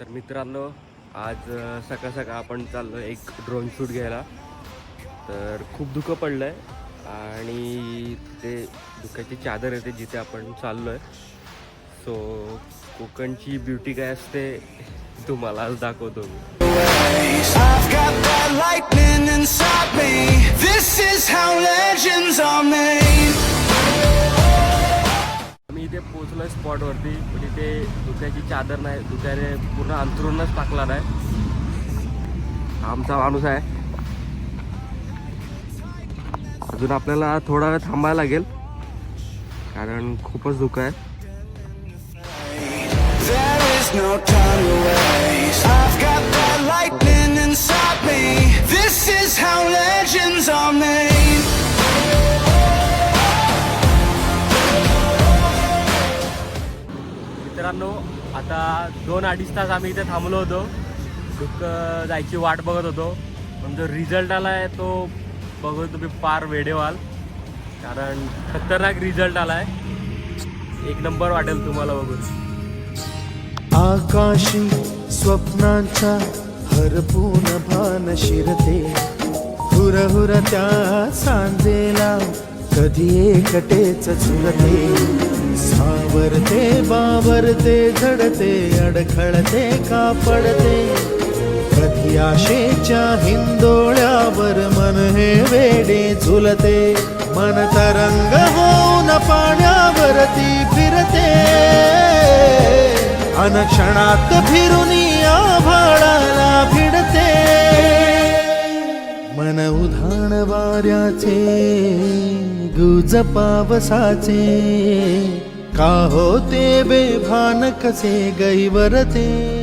तर मित्रांनो आज सकाळ सकाळ आपण चाललो एक ड्रोन शूट घ्यायला. तर खूप दुःख पडलं आहे आणि ते दुःखाची चादर येते जिथे आपण चाललो आहे सो कोकणची ब्युटी काय असते तुम्हाला आज दाखवतो मी. इथे पोचलो आहे स्पॉटवरती पण इथे धुक्याची चादर नाही धुक्याने पूर्ण अंथरूनच टाकला नाही आमचा माणूस आहे अजून आपल्याला थोडा वेळ थांबायला लागेल कारण खूपच धुकं आहे no time to waste. I've got that lightning inside me. This is how legends are made. मित्रांनो आता दोन अडीच तास आम्ही इथे थांबलो होतो. दुःख जायची वाट बघत होतो. पण जो रिझल्ट आला आहे तो बघू तुम्ही फार वेडे व्हाल कारण खतरनाक रिझल्ट आला आहे. एक नंबर वाटेल तुम्हाला बघून. आकाशी स्वप्नांचा हरपून भान शिरते. हुर हुर त्या सांजेला कधी एकटेच झुलते सावरते बावरते झडते अडखळते कापडते. प्रत्याशेच्या हिंदोळ्यावर मन हे वेडे झुलते. मन तरंग होऊन पाण्यावरती फिरते. अनक्षणात फिरून आभाळाला भिडते. मन उधाण वाऱ्याचे गुज पावसाचे का होते बेभान कसे गैवरते?